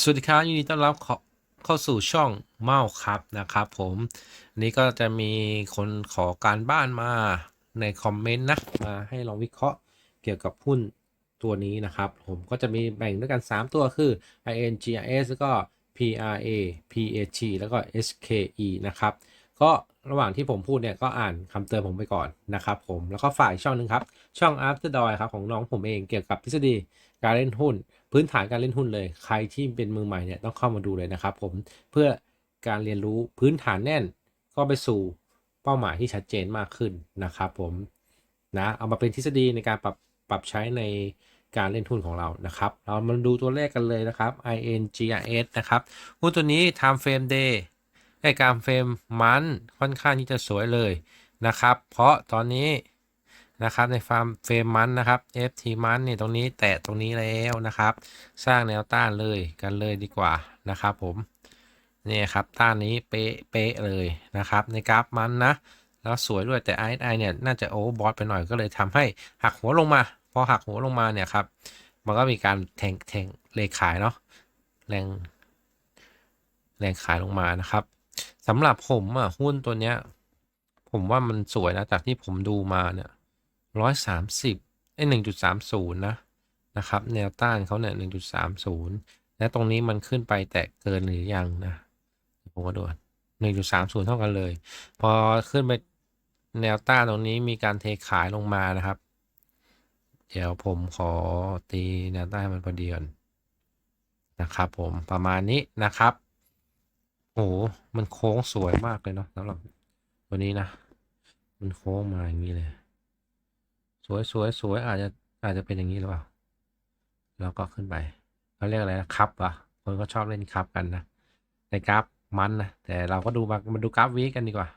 สวัสดีครับยินดีต้อนรับเข้าสู่ช่องเมาครับนะครับผมนี้ก็จะมีคนขอการบ้านมาในคอมเมนต์นะมาให้ลองวิเคราะห์เกี่ยวกับหุ้นตัวนี้นะครับ ผมก็จะมีแบ่งด้วยกัน 3 ตัวคือ INGRS แล้วก็ PRA PAT แล้วก็ SKE นะครับ ก็ระหว่างที่ผมพูดเนี่ยก็อ่านคำเตือนผมไปก่อนนะครับผมแล้วก็ฝ่ายช่องหนึ่งครับ ช่อง After d o ครับของน้องผมเองเกี่ยวกับทฤษฎีการเล่นหุ้น พื้นฐานการเล่นหุ้นเลย ใครที่เป็นมือใหม่เนี่ยต้องเข้ามาดูเลยนะครับผมเพื่อการเรียนรู้พื้นฐานแน่นก็ไปสู่เป้าหมายที่ชัดเจนมากขึ้นนะครับผมนะเอามาเป็นทฤษฎีในการปรับปรับใช้ในการเล่นหุ้นของเรานะครับ เรามาดูตัวเลขกันเลยนะครับ INGRS นะครับหุ้นตัวนี้ time frame day ให้การเฟรมมันค่อนข้างที่จะสวยเลยนะครับ เพราะตอนนี้ นะครับในฟาร์มเฟรมมันนะครับ FT มันเนี่ยตรงนี้แตะตรงนี้แล้วนะครับ สร้างแนวต้านเลยกันเลยดีกว่านะครับผมนี่ครับต้านนี้เป๊ะเป๊ะเลยนะครับ ในกราฟมันนะ แล้วสวยด้วยแต่ RSI เนี่ยน่าจะโอเวอร์บอทไปหน่อยก็เลยทำให้หักหัวลงมา พอหักหัวลงมาเนี่ยครับมันก็มีการแทงแทงเลขขายเนาะแรงแรงขายลงมานะครับสำหรับผมอะหุ้นตัวเนี้ย ผมว่ามันสวยนะจากที่ผมดูมาเนี่ย ร้อยสามสิบไอหนึ่งจุดสามศูนย์นะ นะครับ แนวต้านเขาเนี่ยหนึ่งจุดสามศูนย์และตรงนี้มันขึ้นไปแตะเกินหรือยังนะผมก็ดูหนึ่งจุดสามศูนย์เท่ากันเลย พอขึ้นไปแนวต้านตรงนี้มีการเทขายลงมานะครับ เดี๋ยวผมขอตีแนวต้านมันพอดีก่อนนะครับผมประมาณนี้นะครับโอ้มันโค้งสวยมากเลยเนาะสำหรับตัวนี้นะ มันโค้งมาอย่างนี้เลย สวยสวยสวยอาจจะอาจจะเป็นอย่างนี้หรือเปล่าแล้วก็ขึ้นไปเขาเรียกอะไรนะคับอะคนก็ชอบเล่นคับกันนะในกราฟมันนะแต่เราก็ดูมามาดูกราฟวีกันดีกว่า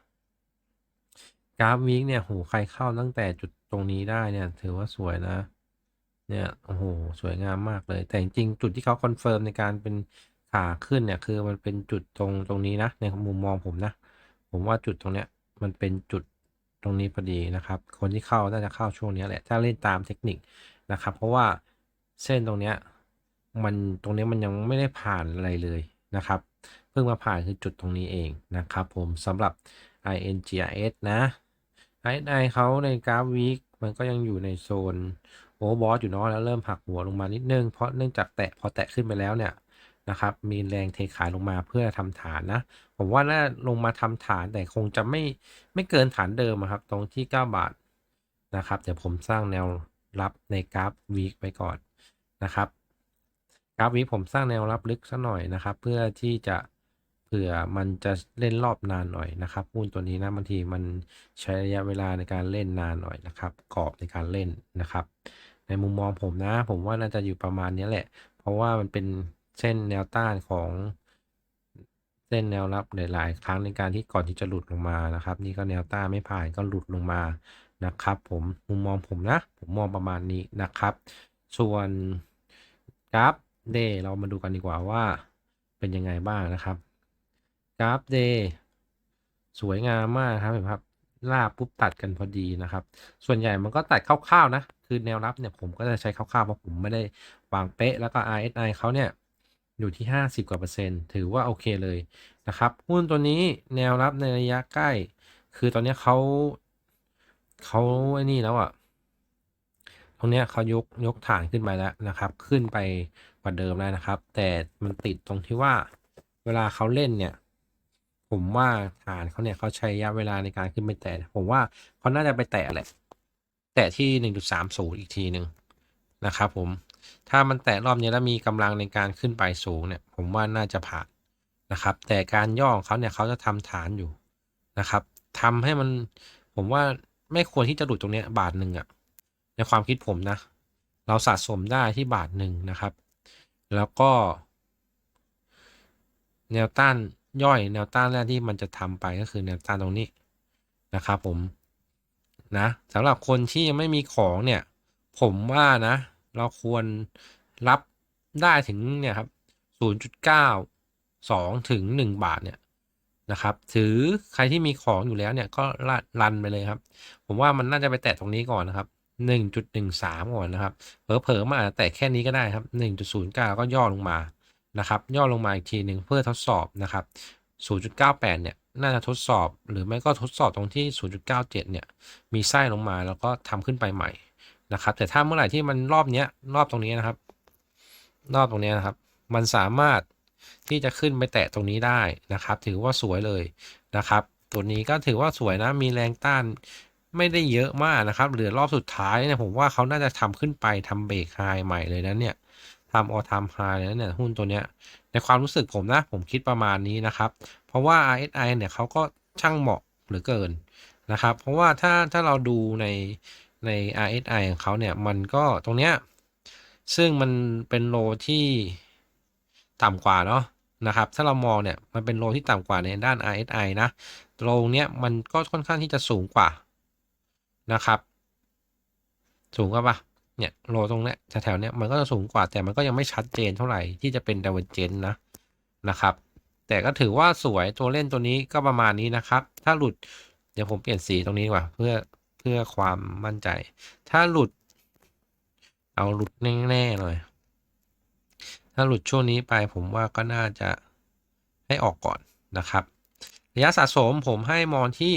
กราฟวีคเนี่ยโหใครเข้าตั้งแต่จุดตรงนี้ได้เนี่ย ถือว่าสวยนะ เนี่ยโอ้โหสวยงามมากเลย แต่จริงจุดที่เขาคอนเฟิร์มในการเป็นขาขึ้นเนี่ย คือมันเป็นจุดตรงตรงนี้นะในมุมมองผมนะ ผมว่าจุดตรงเนี้ยมันเป็นจุด รงนี้พอดีนะครับ คนที่เข้าน่าจะเข้าช่วงนี้แหละถ้าเล่นตามเทคนิคนะครับ เพราะว่าเส้นตรงเนี้ยมันตรงนี้มันยังไม่ได้ผ่านอะไรเลยนะครับเพิ่งมาผ่านคือจุดตรงนี้เองนะครับ ผมสำหรับ INGRS นะ RSI เขาในกราฟวีคมันก็ยังอยู่ในโซนโอเวอร์บอทอยู่เนาะแล้วเริ่มหักหัวลงมานิดนึงเพราะเนื่องจากแตะพอแตะขึ้นไปแล้วเนี่ย นะครับ มีแรงเทขายลงมาเพื่อทำฐานนะ ผมว่าน่าลงมาทำฐานแต่คงจะไม่ไม่เกินฐานเดิมครับ ตรงที่ 9 บาทนะครับ เดี๋ยวผมสร้างแนวรับในกราฟวีคไปก่อนนะครับ กราฟวีคผมสร้างแนวรับลึกสักหน่อยนะครับ เพื่อที่จะเผื่อมันจะเล่นรอบนานหน่อยนะครับหุ้นตัวนี้นะบางทีมันใช้ระยะเวลาในการเล่นนานหน่อยนะครับกรอบในการเล่นนะครับ ในมุมมองผมนะ ผมว่าน่าจะอยู่ประมาณนี้แหละ เพราะว่ามันเป็น เส้นแนวต้านของเส้นแนวรับหลายๆ ครั้งในการที่ก่อนที่จะหลุดลงมานะครับ นี่ก็แนวต้านไม่ผ่านก็หลุดลงมานะครับ ผมมุมมองผมนะ ผมมองประมาณนี้นะครับ ส่วนกราฟเดย์เรามาดูกันดีกว่าว่าเป็นยังไงบ้างนะครับกราฟเดย์สวยงามมากครับเห็นไหมครับลากปุ๊บตัดกันพอดีนะครับ ส่วนใหญ่มันก็ตัดคร่าวๆนะ คือแนวรับเนี่ยผมก็จะใช้คร่าวๆเพราะผมไม่ได้วางเป๊ะแล้วก็ RSI เขาเนี่ย อยู่ที่ 50 กว่าเปอร์เซ็นต์ถือว่าโอเคเลยนะครับ หุ้นตัวนี้แนวรับในระยะใกล้ คือตอนนี้เขาเขาไอ้นี่แล้วอะตรงเนี้ยเขายกยกฐานขึ้นไปแล้วนะครับ ขึ้นไปกว่าเดิมแล้วนะครับ แต่มันติดตรงที่ว่าเวลาเขาเล่นเนี่ย ผมว่าฐานเขาเนี่ยเขาใช้ระยะเวลาในการขึ้นไปแตะผมว่าเขาน่าจะไปแตะแหละ แตะที่หนึ่งจุดสามศูนย์อีกทีหนึ่งนะครับผม ถ้ามันแตะรอบนี้แล้วมีกำลังในการขึ้นไปสูงเนี่ย ผมว่าน่าจะผ่านนะครับ แต่การย่อของเขาเนี่ยเขาจะทำฐานอยู่นะครับทำให้มันผมว่าไม่ควรที่จะหลุดตรงเนี้ยบาทหนึ่งอะในความคิดผมนะ เราสะสมได้ที่บาทหนึ่งนะครับ แล้วก็ แนวต้านย่อยแนวต้านแรกที่มันจะทำไปก็คือแนวต้านตรงนี้นะครับผมนะสำหรับคนที่ยังไม่มีของเนี่ย ผมว่านะ เราควรรับได้ถึงเนี่ยครับ 0.92 ถึง 1 บาทเนี่ยนะครับ ถือใครที่มีของอยู่แล้วเนี่ยก็รันไปเลยครับ ผมว่ามันน่าจะไปแตะตรงนี้ก่อนนะครับ 1.13 ก่อนนะครับ เผลอๆมาอาจจะแตะแค่นี้ก็ได้ครับ 1.09 ก็ย่อลงมานะครับ ย่อลงมาอีกทีหนึ่งเพื่อทดสอบนะครับ 0.98 เนี่ยน่าจะทดสอบหรือไม่ก็ทดสอบตรงที่ 0.97 เนี่ย มีไส้ลงมาแล้วก็ทำขึ้นไปใหม่ นะครับ แต่ถ้าเมื่อไหร่ที่มันรอบเนี้ยรอบตรงนี้นะครับ รอบตรงนี้นะครับ มันสามารถที่จะขึ้นไปแตะตรงนี้ได้นะครับ ถือว่าสวยเลยนะครับ ตัวนี้ก็ถือว่าสวยนะมีแรงต้านไม่ได้เยอะมากนะครับ เหลือรอบสุดท้ายเนี่ยผมว่าเขาน่าจะทำขึ้นไปทำเบรกไฮใหม่เลยนะเนี่ยทำออทำไฮเลยนะเนี่ยหุ้นตัวเนี้ย ในความรู้สึกผมนะ ผมคิดประมาณนี้นะครับ เพราะว่า RSI เนี่ยเขาก็ช่างเหมาะเหลือเกินนะครับ เพราะว่าถ้าถ้าเราดูใน ใน RSI ของเขาเนี่ย มันก็ตรงเนี้ย ซึ่งมันเป็นโลที่ต่ำกว่าเนาะนะครับ ถ้าเรามองเนี่ย มันเป็นโลที่ต่ำกว่าในด้าน RSI นะ โลเนี้ยมันก็ค่อนข้างที่จะสูงกว่านะครับ สูงกว่าปะเนี่ยโลตรงเนี้ยแถวๆเนี้ยมันก็จะสูงกว่าแต่มันก็ยังไม่ชัดเจนเท่าไหร่ที่จะเป็นดาวเจนนะนะครับ แต่ก็ถือว่าสวยตัวเล่นตัวนี้ก็ประมาณนี้นะครับ ถ้าหลุดเดี๋ยวผมเปลี่ยนสีตรงนี้ดีกว่า เพื่อ พื่อความมั่นใจ ถ้าหลุด เอาหลุดแน่ๆเลย ถ้าหลุดช่วงนี้ไปผมว่าก็น่าจะให้ออกก่อนนะครับ ระยะสะสมผมให้มองที่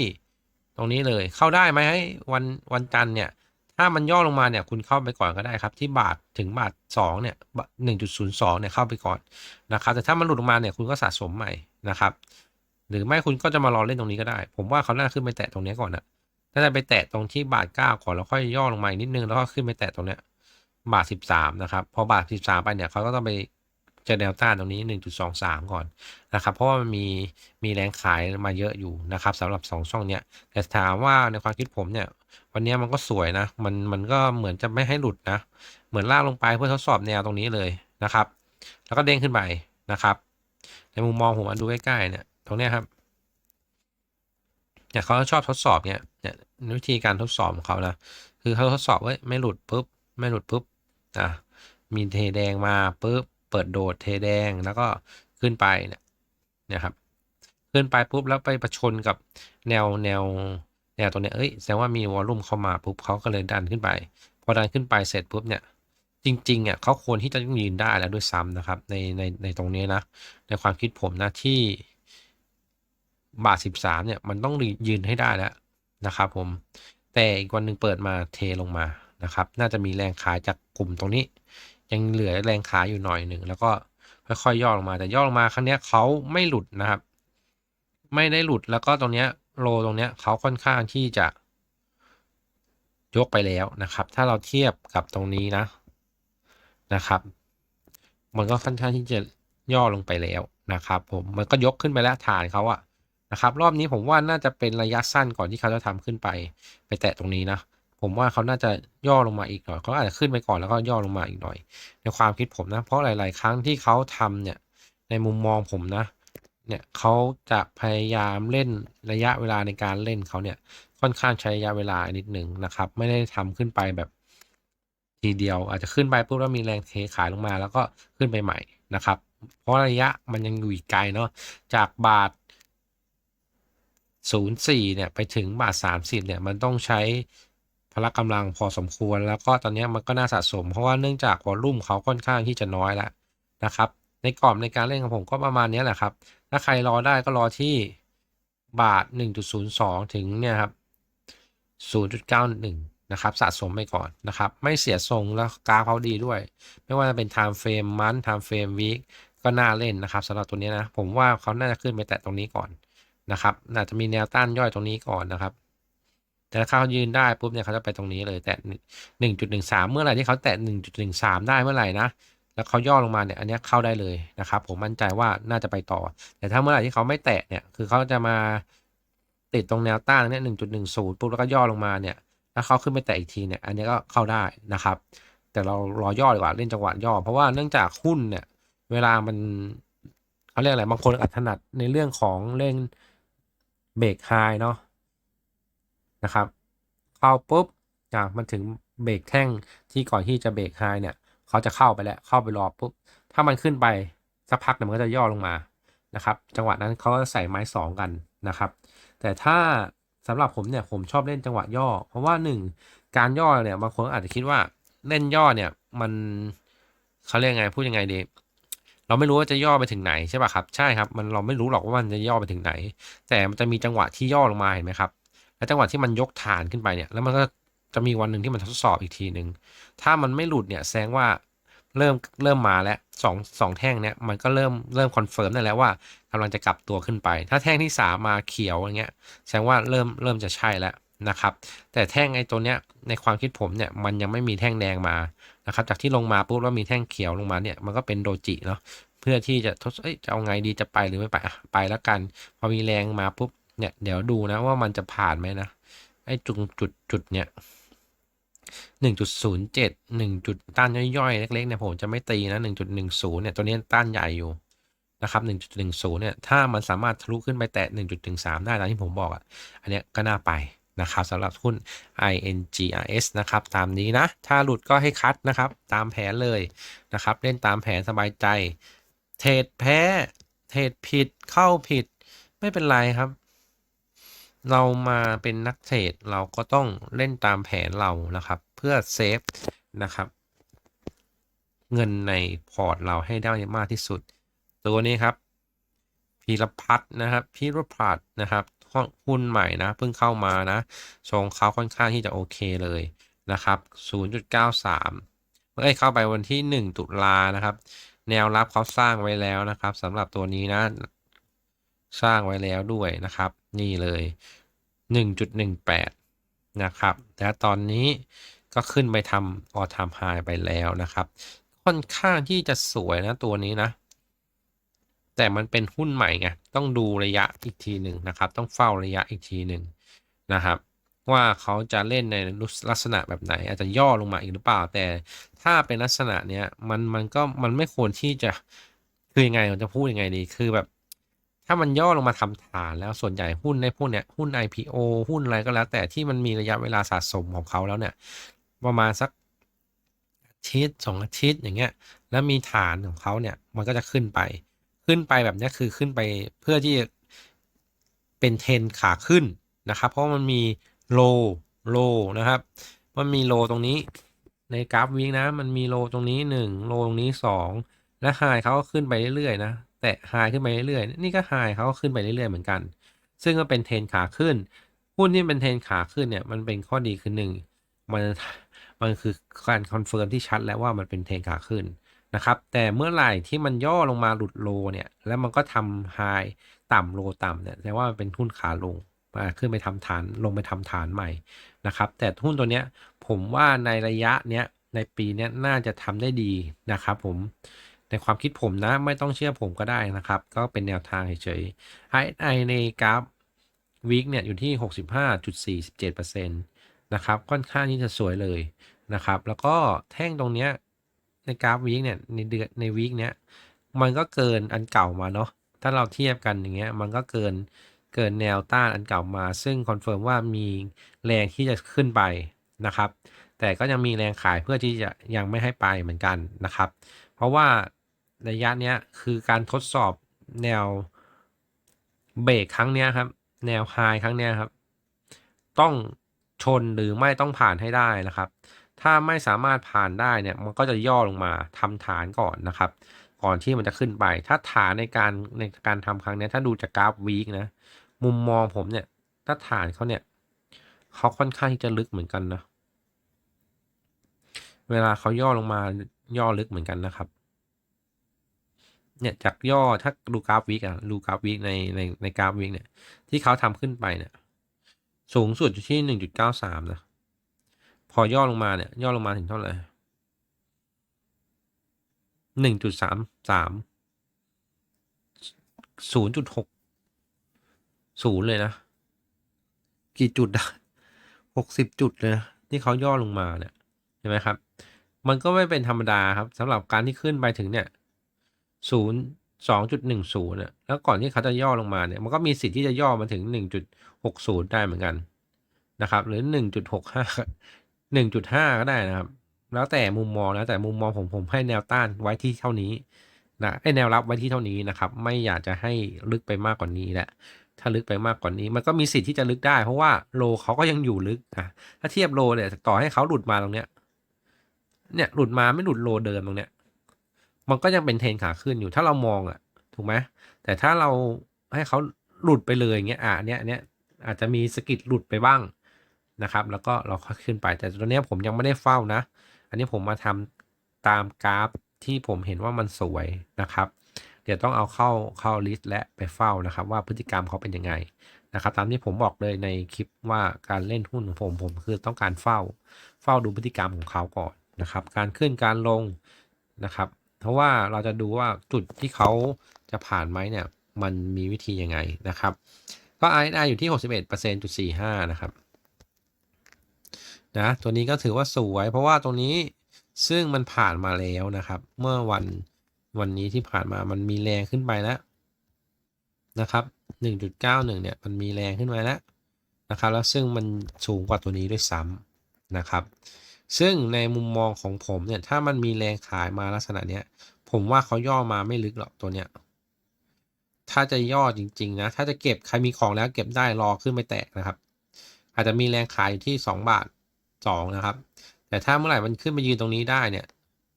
ตรงนี้เลยเข้าได้ไหมให้วันวันจันทร์เนี่ย ถ้ามันย่อลงมาเนี่ยคุณเข้าไปก่อนก็ได้ครับที่บาทถึงบาทสองเนี่ยหนึ่งจุดศูนย์สองเนี่ยเข้าไปก่อนนะครับแต่ถ้ามันหลุดลงมาเนี่ยคุณก็สะสมใหม่นะครับ หรือไม่คุณก็จะมารอเล่นตรงนี้ก็ได้ ผมว่าเขาน่าขึ้นไปแตะตรงนี้ก่อนนะ ถ้าจะไปแตะตรงที่บาทเก้าก่อนแล้วค่อยย่อลงมาอีกนิดนึงแล้วก็ขึ้นไปแตะตรงเนี้ยบาทสิบสามนะครับพอบาทสิบสามไปเนี่ยเขาก็ต้องไปเจอแนวต้านตรงนี้หนึ่งจุดสองสามก่อนนะครับเพราะว่ามันมีมีแรงขายมาเยอะอยู่นะครับสำหรับสองช่องเนี้ยแต่ถามว่าในความคิดผมเนี่ย วันนี้มันก็สวยนะมันมันก็เหมือนจะไม่ให้หลุดนะ เหมือนลากลงไปเพื่อทดสอบแนวตรงนี้เลยนะครับ แล้วก็เด้งขึ้นไปนะครับ ในมุมมองผมมาดูใกล้ๆเนี่ยตรงเนี้ยครับ เนี่ยเขาชอบทดสอบเนี่ยเนี่ยวิธีการทดสอบของเขานะคือเขาทดสอบเว้ยไม่หลุดปุ๊บไม่หลุดปุ๊บอะมีเทแดงมาปุ๊บเปิดโดดเทแดงแล้วก็ขึ้นไปเนี่ยเนี่ยครับขึ้นไปปุ๊บแล้วไปประชนกับแนวแนวแนวตัวเนี้ยเอ้ยแสดงว่ามีวอลลุ่มเข้ามาปุ๊บเขาก็เลยดันขึ้นไป พอดันขึ้นไปเสร็จปุ๊บเนี่ยจริงๆอะเขาควรที่จะยืนได้แล้วด้วยซ้ำนะครับในในในตรงนี้นะในความคิดผมนะที่ บาทสิบสามเนี่ยมันต้องยืนให้ได้แล้วนะครับผมแต่อีกวันหนึ่งเปิดมาเทลงมานะครับ น่าจะมีแรงขายจากกลุ่มตรงนี้ ยังเหลือแรงขายอยู่หน่อยหนึ่งแล้วก็ค่อยๆย่อลงมาแต่ย่อลงมาครั้งนี้เขาไม่หลุดนะครับ ไม่ได้หลุดแล้วก็ตรงเนี้ยโลตรงเนี้ยเขาค่อนข้างที่จะ ยกไปแล้วนะครับ ถ้าเราเทียบกับตรงนี้นะนะครับ มันก็ค่อนข้างที่จะย่อลงไปแล้วนะครับ ผมมันก็ยกขึ้นไปแล้วฐานเขาอะ นะครับรอบนี้ผมว่าน่าจะเป็นระยะสั้นก่อนที่เขาจะทำขึ้นไป ไปแตะตรงนี้นะผมว่าเขาน่าจะย่อลงมาอีกหน่อยเขาอาจจะขึ้นไปก่อนแล้วก็ย่อลงมาอีกหน่อย ในความคิดผมนะเพราะหลาย ๆ ครั้งที่เขาทำเนี่ยในมุมมองผมนะเนี่ยเขาจะพยายามเล่นระยะเวลาในการเล่นเขาเนี่ยค่อนข้างใช้ระยะเวลานิดหนึ่งนะครับ ไม่ได้ทำขึ้นไปแบบทีเดียว อาจจะขึ้นไปปุ๊บแล้วมีแรงเทขายลงมา แล้วก็ขึ้นไปใหม่นะครับ เพราะระยะมันยังอยู่อีกไกลเนาะจากบาท 04เนี่ยไปถึงบาท 30เนี่ยมันต้องใช้พละกำลังพอสมควร แล้วก็ตอนนี้มันก็น่าสะสม เพราะว่าเนื่องจากวอลลุ่มเขาค่อนข้างที่จะน้อยแล้วนะครับ ในกรอบในการเล่นของผมก็ประมาณนี้แหละครับ ถ้าใครรอได้ก็รอที่บาท 1.02 ถึงเนี่ยครับ 0.91 นะครับสะสมไปก่อนนะครับ ไม่เสียทรงแล้วกราฟเขาดีด้วย ไม่ว่าจะเป็น time frame month time frame week ก็น่าเล่นนะครับสำหรับตัวนี้นะ ผมว่าเขาน่าจะขึ้นไปแตะตรงนี้ก่อน นะครับอาจจะมีแนวต้านย่อยตรงนี้ก่อนนะครับแต่ถ้าเขายืนได้ปุ๊บเนี่ยเขาจะไปตรงนี้เลยแตะ1.13 เมื่อไหร่ที่เขาแตะ1.13 ได้เมื่อไหร่นะแล้วเขาย่อลงมาเนี่ยอันนี้เข้าได้เลยนะครับผมมั่นใจว่าน่าจะไปต่อ แต่ถ้าเมื่อไหร่ที่เขาไม่แตะเนี่ยคือเขาจะมาติดตรงแนวต้านเนี่ย1.10 ปุ๊บแล้วก็ย่อลงมาเนี่ยถ้าเขาขึ้นไปแตะอีกทีเนี่ยอันนี้ก็เข้าได้นะครับ แต่เรารอย่อดีกว่าเล่นจังหวะย่อ เพราะว่าเนื่องจากหุ้นเนี่ยเวลามันเขาเรียกอะไรบางคนอาจถนัดในเรื่องของเล่น เบรกไฮเนาะนะครับ เข้าปุ๊บอะมันถึงเบรกแท่งที่ก่อนที่จะเบรกไฮเนี่ยเขาจะเข้าไปแล้วเข้าไปรอปุ๊บถ้ามันขึ้นไปสักพักเนี่ยมันก็จะย่อลงมานะครับ จังหวะนั้นเขาจะใส่ไม้สองกันนะครับ แต่ถ้าสำหรับผมเนี่ยผมชอบเล่นจังหวะย่อ เพราะว่าหนึ่งการย่อเนี่ยบางคนอาจจะคิดว่าเล่นย่อเนี่ยมันเขาเรียกไงพูดยังไงดี เราไม่รู้ว่าจะย่อไปถึงไหนใช่ป่ะครับ ใช่ครับ มันเราไม่รู้หรอกว่ามันจะย่อไปถึงไหน แต่มันจะมีจังหวะที่ย่อลงมาเห็นไหมครับ แล้วจังหวะที่มันยกฐานขึ้นไปเนี่ย แล้วมันก็จะมีวันหนึ่งที่มันทดสอบอีกทีหนึ่งถ้ามันไม่หลุดเนี่ยแสดงว่าเริ่มเริ่มมาแล้วสองสองแท่งเนี่ยมันก็เริ่มเริ่มคอนเฟิร์มได้แล้วว่ากำลังจะกลับตัวขึ้นไป ถ้าแท่งที่สามมาเขียวอย่างเงี้ยแสดงว่าเริ่มเริ่มจะใช่แล้วนะครับ แต่แท่งไอ้ตัวเนี้ยในความคิดผมเนี่ยมันยังไม่มีแท่งแดงมา นะครับจากที่ลงมาปุ๊บแล้วมีแท่งเขียวลงมาเนี่ยมันก็เป็นโดจิเนาะเพื่อที่จะทดเอ้ยจะเอาไงดีจะไปหรือไม่ไปอะไปแล้วกัน พอมีแรงมาปุ๊บเนี่ยเดี๋ยวดูนะว่ามันจะผ่านไหมนะไอ้จุดจุดจุดเนี่ยหนึ่งจุดศูนย์เจ็ดหนึ่งจุดต้านย่อยๆ เล็กๆเนี่ยผมจะไม่ตีนะหนึ่งจุดหนึ่งศูนย์เนี่ยตัวนี้ต้านใหญ่อยู่นะครับหนึ่งจุดหนึ่งศูนย์เนี่ย ถ้ามันสามารถทะลุขึ้นไปแตะหนึ่งจุดถึงสามได้ตามที่ผมบอกอะ อันเนี้ยก็น่าไป นะครับสำหรับหุ้น INGRS นะครับตามนี้นะ ถ้าหลุดก็ให้คัดนะครับ ตามแผนเลยนะครับ เล่นตามแผนสบายใจ เทรดแพ้ เทรดผิดเข้าผิด ไม่เป็นไรครับ เรามาเป็นนักเทรดเราก็ต้องเล่นตามแผนเรานะครับ เพื่อเซฟนะครับ เงินในพอร์ตเราให้ได้มากที่สุด ตัวนี้ครับพีรพัฒนะครับพีรพัฒนะครับ หุ้นใหม่นะเพิ่งเข้ามานะชงเขาค่อนข้างที่จะโอเคเลยนะครับ 0.93 เมื่อเข้าไปวันที่ 1 ตุลานะครับ แนวรับเขาสร้างไว้แล้วนะครับสำหรับตัวนี้นะสร้างไว้แล้วด้วยนะครับ นี่เลย 1.18 นะครับ แต่ตอนนี้ก็ขึ้นไปทำออทามไฮไปแล้วนะครับ ค่อนข้างที่จะสวยนะตัวนี้นะ แต่มันเป็นหุ้นใหม่ไงต้องดูระยะอีกทีหนึ่งนะครับ ต้องเฝ้าระยะอีกทีหนึ่งนะครับ ว่าเขาจะเล่นในลักษณะแบบไหน อาจจะย่อลงมาอีกหรือเปล่า แต่ถ้าเป็นลักษณะเนี้ยมันมันก็มันไม่ควรที่จะคือยังไงเราจะพูดยังไงดีคือแบบ ถ้ามันย่อลงมาทำฐานแล้วส่วนใหญ่หุ้นในพวกเนี้ยหุ้น IPO หุ้นอะไรก็แล้ว แต่ที่มันมีระยะเวลาสะสมของเขาแล้วเนี่ย ประมาณสักอาทิตย์สองอาทิตย์อย่างเงี้ย แล้วมีฐานของเขาเนี่ยมันก็จะขึ้นไป ขึ้นไปแบบนี้คือขึ้นไปเพื่อที่เป็นเทนขาขึ้นนะครับ เพราะมันมีโลโลนะครับ มันมีโลตรงนี้ในกราฟวิกนะ มันมีโลตรงนี้ 1 โลตรงนี้ 2 และไฮเขาก็ขึ้นไปเรื่อยๆนะแตะไฮขึ้นไปเรื่อยๆนี่ก็ไฮเขาก็ขึ้นไปเรื่อยๆเหมือนกัน ซึ่งก็เป็นเทนขาขึ้นหุ้นที่เป็นเทนขาขึ้นเนี่ยมันเป็นข้อดีคือหนึ่งมันมันคือการคอนเฟิร์มที่ชัดแล้วว่ามันเป็นเทนขาขึ้น นะครับ แต่เมื่อไหร่ที่มันย่อลงมาหลุดโลเนี่ย แล้วมันก็ทำไฮต่ำโลต่ำเนี่ยแสดงว่ามันเป็นหุ้นขาลงมาขึ้นไปทำฐานลงไปทำฐานใหม่นะครับ แต่หุ้นตัวเนี้ยผมว่าในระยะเนี้ยในปีเนี้ยน่าจะทำได้ดีนะครับ ผมในความคิดผมนะไม่ต้องเชื่อผมก็ได้นะครับ ก็เป็นแนวทางเฉยๆ RSI ในกราฟวีคเนี่ยอยู่ที่ 65.47%นะครับค่อนข้างที่จะสวยเลยนะครับ แล้วก็แท่งตรงเนี้ย ในกราฟวีคเนี่ยในเดือนในวีคเนี้ยมันก็เกินอันเก่ามาเนาะถ้าเราเทียบกันอย่างเงี้ยมันก็เกินเกินแนวต้านอันเก่ามา ซึ่งคอนเฟิร์มว่ามีแรงที่จะขึ้นไปนะครับ แต่ก็ยังมีแรงขายเพื่อที่จะยังไม่ให้ไปเหมือนกันนะครับ เพราะว่าระยะเนี้ยคือการทดสอบแนวเบรกครั้งเนี้ยครับ แนวไฮครั้งเนี้ยครับ ต้องชนหรือไม่ต้องผ่านให้ได้นะครับ ถ้าไม่สามารถผ่านได้เนี่ยมันก็จะย่อลงมาทำฐานก่อนนะครับ ก่อนที่มันจะขึ้นไป ถ้าฐานในการในการทำครั้งนี้ถ้าดูจากกราฟวีคนะมุมมองผมเนี่ย ถ้าฐานเขาเนี่ยเขาค่อนข้างที่จะลึกเหมือนกันนะเวลาเขาย่อลงมาย่อลึกเหมือนกันนะครับ เนี่ยจากย่อถ้าดูกราฟวีกอะดูกราฟวีกในในในกราฟวีกเนี่ย ที่เขาทำขึ้นไปเนี่ย สูงสุดอยู่ที่หนึ่งจุดเก้าสามนะ พอย่อลงมาเนี่ย ย่อลงมาถึงเท่าไหร่หนึ่งจุดสามสามศูนย์จุดหกศูนย์เลยนะ กี่จุดอะหกสิบจุดเลยนะที่เขาย่อลงมาเนี่ยเห็นไหมครับ มันก็ไม่เป็นธรรมดาครับสำหรับการที่ขึ้นไปถึงเนี่ยศูนย์สองจุดหนึ่งศูนย์เนี่ยแล้วก่อนที่เขาจะย่อลงมาเนี่ยมันก็มีสิทธิ์ที่จะย่อมาถึงหนึ่งจุดหกศูนย์ได้เหมือนกันนะครับ หรือหนึ่งจุดหกห้า หนึ่งจุดห้าก็ได้นะครับ แล้วแต่มุมมองแล้วแต่มุมมองผมผมให้แนวต้านไว้ที่เท่านี้นะไอแนวรับไว้ที่เท่านี้นะครับ ไม่อยากจะให้ลึกไปมากกว่านี้แหละถ้าลึกไปมากกว่านี้ มันก็มีสิทธิ์ที่จะลึกได้ เพราะว่าโลเขาก็ยังอยู่ลึกอะถ้าเทียบโลเนี่ยต่อให้เขาหลุดมาตรงเนี้ย เนี่ยหลุดมาไม่หลุดโลเดิมตรงเนี้ย มันก็ยังเป็นเทรนขาขึ้นอยู่ถ้าเรามองอะถูกไหมแต่ถ้าเราให้เขาหลุดไปเลยอย่างเงี้ยอะเนี้ยเนี้ยอาจจะมีสกิดหลุดไปบ้าง นะครับ แล้วก็เราค่อยขึ้นไป แต่ตัวนี้ผมยังไม่ได้เฝ้านะ อันนี้ผมมาทำตามกราฟที่ผมเห็นว่ามันสวยนะครับ เดี๋ยวต้องเอาเข้าเข้าลิสต์และไปเฝ้านะครับ ว่าพฤติกรรมเขาเป็นยังไงนะครับตามที่ผมบอกเลยในคลิปว่าการเล่นหุ้นของผมผมคือต้องการเฝ้า เฝ้าดูพฤติกรรมของเขาก่อนนะครับ การขึ้นการลงนะครับ เพราะว่าเราจะดูว่าจุดที่เขาจะผ่านไหมเนี่ยมันมีวิธียังไงนะครับ ก็ RSI อยู่ที่ 61%จุด45 นะครับ นะตัวนี้ก็ถือว่าสวยเพราะว่าตรงนี้ซึ่งมันผ่านมาแล้วนะครับ เมื่อวันวันนี้ที่ผ่านมามันมีแรงขึ้นไปแล้วนะครับ 1.91 เนี่ยมันมีแรงขึ้นมาแล้วนะครับ แล้วซึ่งมันสูงกว่าตัวนี้ด้วยซ้ำนะครับ ซึ่งในมุมมองของผมเนี่ยถ้ามันมีแรงขายมาลักษณะเนี้ยผมว่าเขาย่อมาไม่ลึกหรอกตัวเนี้ยถ้าจะย่อจริง ๆ นะ ถ้าจะเก็บใครมีของแล้วเก็บได้รอขึ้นไปแตกนะครับ อาจจะมีแรงขายอยู่ที่ 2 บาท 2 นะครับ แต่ถ้าเมื่อไหร่มันขึ้นมายืนตรงนี้ได้เนี่ย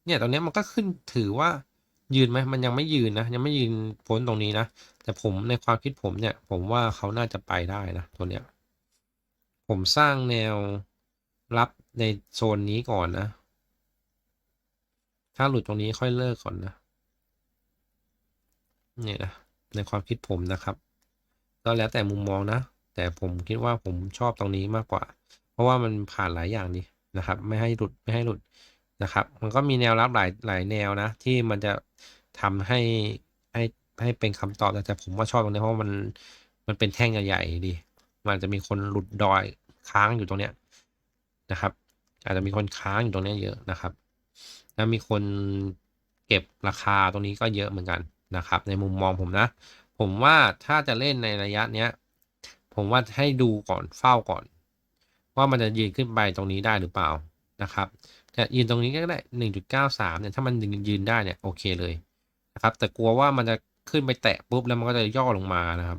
เนี่ยตรงนี้มันก็ขึ้นถือว่ายืนไหมมันยังไม่ยืนนะ ยังไม่ยืนพ้นตรงนี้นะ แต่ผมในความคิดผมเนี่ย ผมว่าเขาน่าจะไปได้นะตัวเนี้ย ผมสร้างแนวรับในโซนนี้ก่อนนะ ถ้าหลุดตรงนี้ค่อยเลิกก่อนนะเนี่ยนะ ในความคิดผมนะครับ ก็แล้วแต่มุมมองนะ แต่ผมคิดว่าผมชอบตรงนี้มากกว่า เพราะว่ามันผ่านหลายอย่างดีนะครับ ไม่ให้หลุดไม่ให้หลุดนะครับ มันก็มีแนวรับหลายหลายแนวนะ ที่มันจะทำให้ให้ให้เป็นคำตอบแต่แต่ผมว่าชอบตรงนี้เพราะมันมันเป็นแท่งใหญ่ๆดี มันจะมีคนหลุดดอยค้างอยู่ตรงเนี้ยนะครับ อาจจะมีคนค้างอยู่ตรงนี้เยอะนะครับ แล้วมีคนเก็บราคาตรงนี้ก็เยอะเหมือนกันนะครับ ในมุมมองผมนะ ผมว่าถ้าจะเล่นในระยะเนี้ย ผมว่าให้ดูก่อนเฝ้าก่อน ว่ามันจะยืนขึ้นไปตรงนี้ได้หรือเปล่านะครับแต่ยืนตรงนี้ก็ได้หนึ่งจุดเก้าสามเนี่ยถ้ามันยืนได้เนี่ยโอเคเลยนะครับ แต่กลัวว่ามันจะขึ้นไปแตะปุ๊บแล้วมันก็จะย่อลงมานะครับ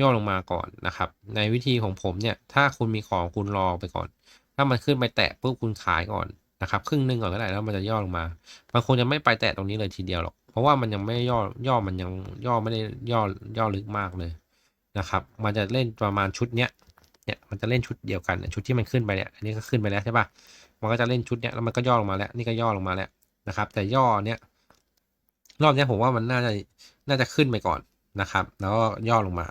ย่อลงมาก่อนนะครับ ในวิธีของผมเนี่ย ถ้าคุณมีของคุณรอไปก่อน ถ้ามันขึ้นไปแตะปุ๊บคุณขายก่อนนะครับครึ่งหนึ่งก่อนก็ได้แล้วมันจะย่อลงมาบางคนจะไม่ไปแตะตรงนี้เลยทีเดียวหรอก เพราะว่ามันยังไม่ย่อย่อมันยังย่อไม่ได้ย่อย่อลึกมากเลยนะครับ มันจะเล่นประมาณชุดเนี้ย เนี่ยมันจะเล่นชุดเดียวกันชุดที่มันขึ้นไปเนี่ยอันนี้ก็ขึ้นไปแล้วใช่ปะมันก็จะเล่นชุดเนี้ยแล้วมันก็ย่อลงมาแล้วนี่ก็ย่อลงมาแล้วนะครับ แต่ย่อเนี้ยรอบเนี้ยผมว่ามันน่าจะน่าจะขึ้นไปก่อนนะครับ แล้วก็ย่อลงมา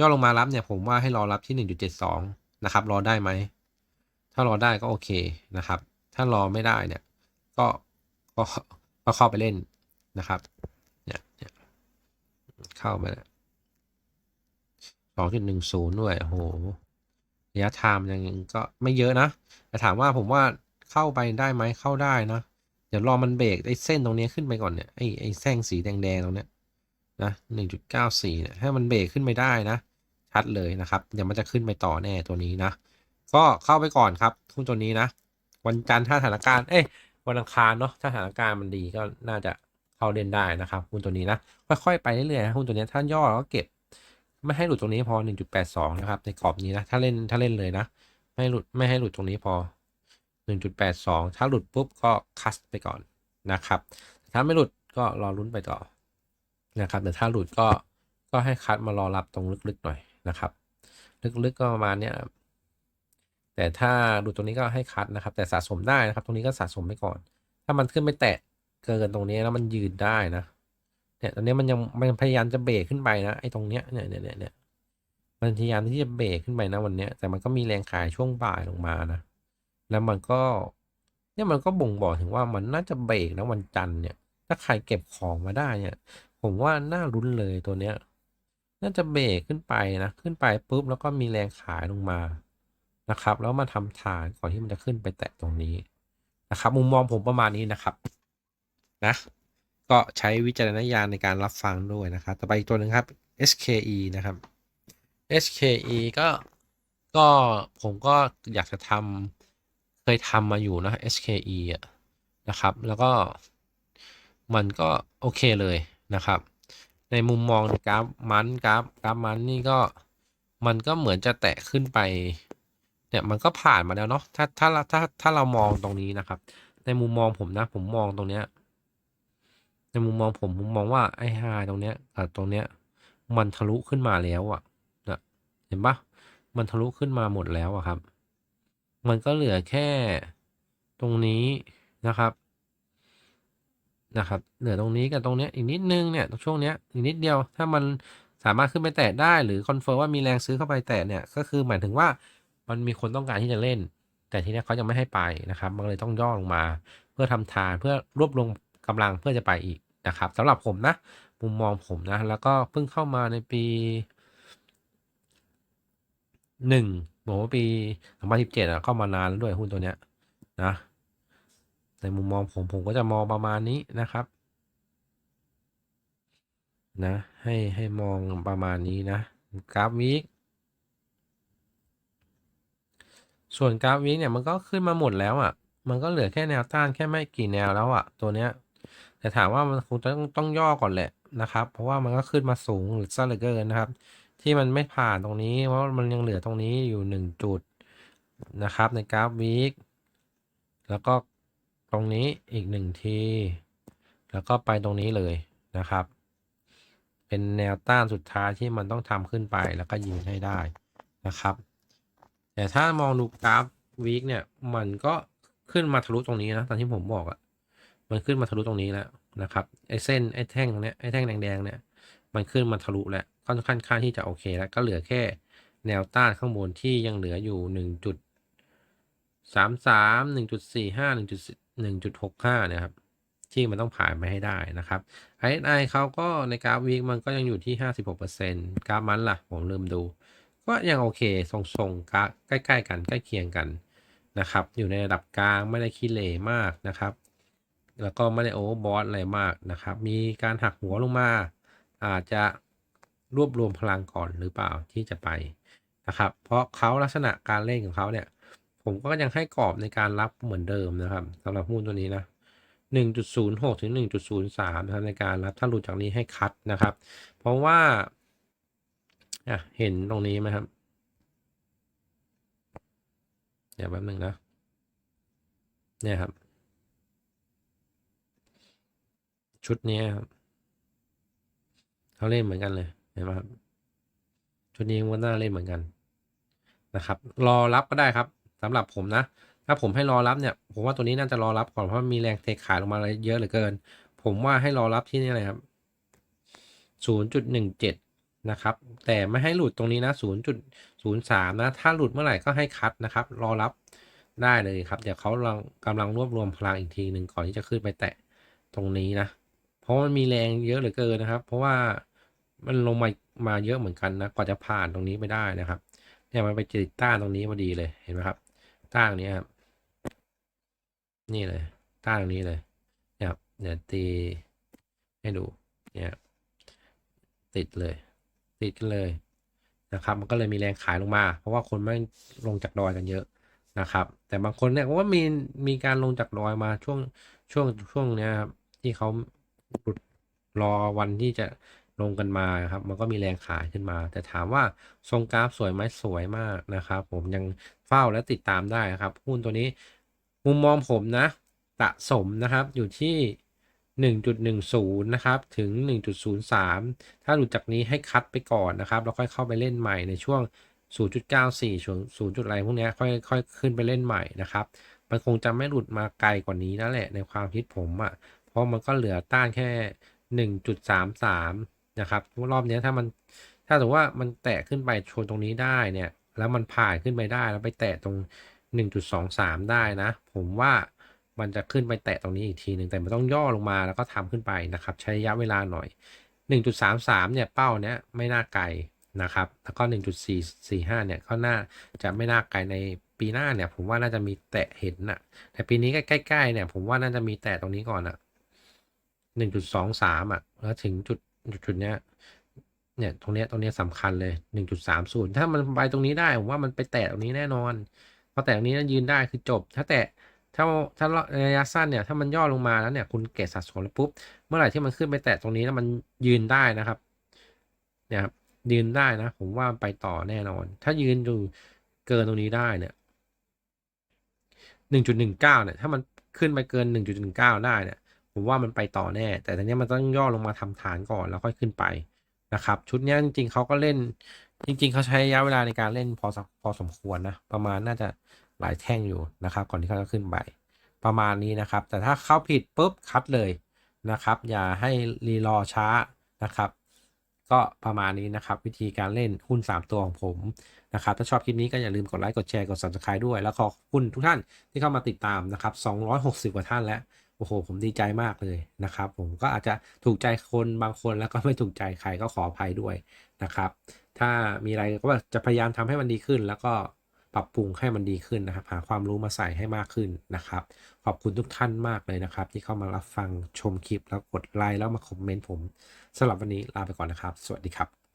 ย่อลงมารับเนี่ย ผมว่าให้รอรับที่หนึ่งจุดเจ็ดสองนะครับ รอได้ไหม ถ้ารอได้ก็โอเคนะครับ ถ้ารอไม่ได้เนี่ย ก็ก็ก็เข้าไปเล่นนะครับเนี่ยเนี่ยเข้าไปสองจุดหนึ่งศูนย์ด้วยโอ้โห ระยะไทม์ยังก็ไม่เยอะนะ แต่ถามว่าผมว่าเข้าไปได้ไหมเข้าได้นะเดี๋ยวรอมันเบรกไอ้เส้นตรงนี้ขึ้นไปก่อนเนี่ยไอ้ไอ้แส้งสีแดงๆตรงเนี้ยนะหนึ่งจุดเก้าสี่เนี่ยให้มันเบรกขึ้นไปได้นะ ชัดเลยนะครับเดี๋ยวมันจะขึ้นไปต่อแน่ตัวนี้นะ ก็เข้าไปก่อนครับหุ้นตัวนี้นะ วันจันทร์ถ้าสถานการณ์เอ้ยวันอังคารเนาะถ้าสถานการณ์มันดีก็น่าจะเข้าเล่นได้นะครับหุ้นตัวนี้นะค่อยๆไปเรื่อยๆนะหุ้นตัวนี้ถ้าย่อแล้วก็เก็บ ไม่ให้หลุดตรงนี้พอ 1.82 นะครับ ในกรอบนี้นะ ถ้าเล่นถ้าเล่นเลยนะ ไม่หลุดไม่ให้หลุดตรงนี้พอ 1.82 ถ้าหลุดปุ๊บก็คัสไปก่อนนะครับ ถ้าไม่หลุดก็รอลุ้นไปต่อนะครับ แต่ถ้าหลุดก็ก็ให้คัดมารอรับตรงลึกๆหน่อยนะครับ ลึกๆก็ประมาณเนี้ยแต่ถ้าหลุดตรงนี้ก็ให้คัดนะครับ แต่สะสมได้นะครับ ตรงนี้ก็สะสมไปก่อน ถ้ามันขึ้นไปแตะเกินตรงนี้แล้วมันยืนได้นะ เนี่ย ตอนนี้มันยังมันพยายามจะเบรกขึ้นไปนะไอ้ตรงเนี้ยเนี่ยเนี่ยเนี่ยมันพยายามที่จะเบรกขึ้นไปนะวันเนี้ย แต่มันก็มีแรงขายช่วงบ่ายลงมานะ แล้วมันก็ เนี่ยมันก็บ่งบอกถึงว่ามันน่าจะเบรกนะวันจันทร์เนี่ย ถ้าใครเก็บของมาได้เนี่ย ผมว่าน่ารุ้นเลยตัวเนี้ย น่าจะเบรกขึ้นไปนะ ขึ้นไปปุ๊บแล้วก็มีแรงขายลงมานะครับ แล้วมาทำฐานก่อนที่มันจะขึ้นไปแตะตรงนี้นะครับ มุมมองผมประมาณนี้นะครับ นะ ก็ใช้วิจารณญาณในการรับฟังด้วยนะครับ ต่อไปอีกตัวหนึ่งครับ SKE นะครับ SKE ก็ก็ผมก็อยากจะทำเคยทำมาอยู่นะ SKE อะนะครับ แล้วก็มันก็โอเคเลยนะครับ ในมุมมองกราฟมันกราฟกราฟมันนี่ก็มันก็เหมือนจะแตะขึ้นไปเนี่ยมันก็ผ่านมาแล้วเนาะถ้าถ้าถ้าถ้าเรามองตรงนี้นะครับ ในมุมมองผมนะผมมองตรงเนี้ย มุมมองผมผมมองว่าไอ้ไฮตรงเนี้ยกับตรงเนี้ยมันทะลุขึ้นมาแล้วอะนะเห็นปะมันทะลุขึ้นมาหมดแล้วอะครับ มันก็เหลือแค่ตรงนี้นะครับ นะครับ เหลือตรงนี้กับตรงเนี้ยอีกนิดนึงเนี่ยตรงช่วงเนี้ยอีกนิดเดียว ถ้ามันสามารถขึ้นไปแตะได้หรือคอนเฟิร์มว่ามีแรงซื้อเข้าไปแตะเนี่ยก็คือหมายถึงว่ามันมีคนต้องการที่จะเล่น แต่ทีเนี้ยเขายังไม่ให้ไปนะครับ มันเลยต้องย่อลงมา เพื่อทำทานเพื่อรวบรวมกำลังเพื่อจะไปอีก นะครับสำหรับผมนะ มุมมองผมนะ แล้วก็เพิ่งเข้ามาในปีหนึ่งบอกว่าปีสองพันสิบเจ็ดอะเข้ามานานแล้วด้วยหุ้นตัวเนี้ยนะในมุมมองผมผมก็จะมองประมาณนี้นะครับ นะให้ให้มองประมาณนี้นะกราฟวีคส่วนกราฟวีคเนี่ยมันก็ขึ้นมาหมดแล้วอะ่ะ มันก็เหลือแค่แนวต้านแค่ไม่กี่แนวแล้วอะ่ะ ตัวเนี้ย แต่ถามว่ามันคงต้องต้องย่อก่อนแหละนะครับ เพราะว่ามันก็ขึ้นมาสูงหรือซะเหลือเกินนะครับ ที่มันไม่ผ่านตรงนี้ เพราะมันยังเหลือตรงนี้อยู่หนึ่งจุดนะครับ ในกราฟวีคแล้วก็ตรงนี้อีกหนึ่งที แล้วก็ไปตรงนี้เลยนะครับ เป็นแนวต้านสุดท้ายที่มันต้องทำขึ้นไปแล้วก็ยิงให้ได้นะครับ แต่ถ้ามองดูกราฟวีคเนี่ยมันก็ขึ้นมาทะลุตรงนี้นะตอนที่ผมบอกอะ มันขึ้นมาทะลุตรงนี้แล้วนะครับไอ้เส้นไอ้แท่งตรงเนี้ยไอ้แท่งแดงๆเนี่ยมันขึ้นมาทะลุแล้วค่อนข้างค่าที่จะโอเคแล้วก็เหลือแค่แนวต้านข้างบนที่ยังเหลืออยู่หนึ่งจุดสามสามหนึ่งจุดสี่ห้าหนึ่งจุดหนึ่งจุดหกห้าเนี่ยครับที่มันต้องผ่านไปให้ได้นะครับ RSI เขาก็ในกราฟวีคมันก็ยังอยู่ที่ 56%กราฟมันล่ะ ผมลืมดู ก็ยังโอเคทรงๆกราฟใกล้ ๆ กันใกล้เคียงกันนะครับ อยู่ในระดับกลางไม่ได้ขี้เหร่มากนะครับ แล้วก็ไม่ได้โอเวอร์บอสอะไรมากนะครับ มีการหักหัวลงมา อาจจะรวบรวมพลังก่อนหรือเปล่าที่จะไปนะครับ เพราะเขาลักษณะการเล่นของเขาเนี่ย ผมก็ยังให้กรอบในการรับเหมือนเดิมนะครับสำหรับหุ้นตัวนี้นะ1.06 ถึง 1.03นะครับในการรับถ้าหลุดจากนี้ให้คัดนะครับ เพราะว่าเห็นตรงนี้ไหมครับ เดี๋ยวแป๊บนึงนะ เนี่ยครับ ชุดนี้ครับเขาเล่นเหมือนกันเลยเห็นไหมครับ ชุดนี้มันน่าเล่นเหมือนกันนะครับ รอรับก็ได้ครับสำหรับผมนะ ถ้าผมให้รอรับเนี่ย ผมว่าตัวนี้น่าจะรอรับก่อนเพราะมีแรงเทขายลงมาเยอะเหลือเกิน ผมว่าให้รอรับที่นี่เลยครับ0.17นะครับ แต่ไม่ให้หลุดตรงนี้นะ0.03นะ ถ้าหลุดเมื่อไหร่ก็ให้คัดนะครับ รอรับได้เลยครับ เดี๋ยวเขากำลังรวบรวมพลังอีกทีหนึ่งก่อนที่จะขึ้นไปแตะตรงนี้นะ ราะมันมีแรงเยอะเหลือเกินนะครับ เพราะว่ามันลงมามาเยอะเหมือนกันนะกว่าจะผ่านตรงนี้ไปได้นะครับเนี่ยมันไปจิดต้านตรงนี้พอดีเลยเห็นไหมครับ ต้านนี้ครับนี่เลย ต้านตรงนี้เลยเนี่ยเดี๋ยวตีให้ดูเนี่ยติดเลย ติดเลยนะครับ มันก็เลยมีแรงขายลงมา เพราะว่าคนไม่ลงจากดอยกันเยอะนะครับ แต่บางคนเนี่ยว่ามีมีการลงจากดอยมาช่วงช่วงช่วงเนี้ยครับที่เขา รอวันที่จะลงกันมาครับ มันก็มีแรงขายขึ้นมา แต่ถามว่าทรงกราฟสวยไหมสวยมากนะครับ ผมยังเฝ้าและติดตามได้ครับ หุ้นตัวนี้มุมมองผมนะสะสมนะครับอยู่ที่1.10 นะครับ ถึง 1.03 ถ้าหลุดจากนี้ให้คัดไปก่อนนะครับ แล้วค่อยเข้าไปเล่นใหม่ในช่วง 0.94ช่วง0จุดอะไรพวกนี้ค่อยค่อยขึ้นไปเล่นใหม่นะครับ มันคงจะไม่หลุดมาไกลกว่านี้นั่นแหละในความคิดผมอะ่ะ ราะมันก็เหลือต้านแค่ 1.33 นะครับรอบนี้ถ้ามันถ้าถือว่ามันแตะขึ้นไปชนตรงนี้ได้เนี่ย แล้วมันผ่านขึ้นไปได้แล้วไปแตะตรง 1.23 ได้นะ ผมว่ามันจะขึ้นไปแตะตรงนี้อีกทีหนึ่งแต่มันต้องย่อลงมาแล้วก็ทำขึ้นไปนะครับ ใช้ระยะเวลาหน่อย 1.33 เนี่ยเป้าเนี้ยไม่น่าไกลนะครับ แล้วก็ 1.445 เนี่ยก็น่าจะไม่น่าไกลในปีหน้าเนี่ย ผมว่าน่าจะมีแตะเห็นนะแต่ปีนี้ใกล้ๆเนี่ย ผมว่าน่าจะมีแตะตรงนี้ก่อนอะ 1.23อะ แล้วถึงจุดจุดเนี้ย เนี่ย ตรงเนี้ยตรงเนี้ยสำคัญเลย1.30ถ้ามันไปตรงนี้ได้ผมว่ามันไปแตะตรงนี้แน่นอน พอแตะตรงนี้ยืนได้คือจบ ถ้าแตะถ้าถ้าระยะสั้นเนี่ย ถ้ามันย่อลงมาแล้วเนี่ย คุณเก็บสะสมแล้วปุ๊บ เมื่อไหร่ที่มันขึ้นไปแตะตรงนี้แล้วมันยืนได้นะครับ เนี่ยครับ ยืนได้นะ ผมว่าไปต่อแน่นอน ถ้ายืนดูเกินตรงนี้ได้เนี่ย1.19เก้าเนี่ย ถ้ามันขึ้นไปเกิน1.19ได้เนี่ย ผมว่ามันไปต่อแน่ แต่ตอนนี้มันต้องย่อลงมาทำฐานก่อนแล้วค่อยขึ้นไปนะครับ ชุดนี้จริงๆเขาก็เล่น จริง ๆเขาใช้ระยะเวลาในการเล่นพอสพอสมควรนะประมาณน่าจะหลายแท่งอยู่นะครับ ก่อนที่เขาจะขึ้นไปประมาณนี้นะครับ แต่ถ้าเข้าผิดปุ๊บคัดเลยนะครับ อย่าให้รีรอช้านะครับ ก็ประมาณนี้นะครับ วิธีการเล่นหุ้น 3 ตัวของผมนะครับ ถ้าชอบคลิปนี้ก็อย่าลืมกดไลค์กดแชร์กด subscribe ด้วย แล้วขอบคุณทุกท่านที่เข้ามาติดตามนะครับ260 กว่าท่านแล้ว โอ้โห ผมดีใจมากเลยนะครับ ผมก็อาจจะถูกใจคนบางคนแล้วก็ไม่ถูกใจใครก็ขออภัยด้วยนะครับ ถ้ามีอะไรก็จะพยายามทำให้มันดีขึ้น แล้วก็ปรับปรุงให้มันดีขึ้นนะครับ หาความรู้มาใส่ให้มากขึ้นนะครับ ขอบคุณทุกท่านมากเลยนะครับ ที่เข้ามารับฟังชมคลิปแล้วกดไลค์แล้วมาคอมเมนต์ผมสำหรับวันนี้ลาไปก่อนนะครับ สวัสดีครับ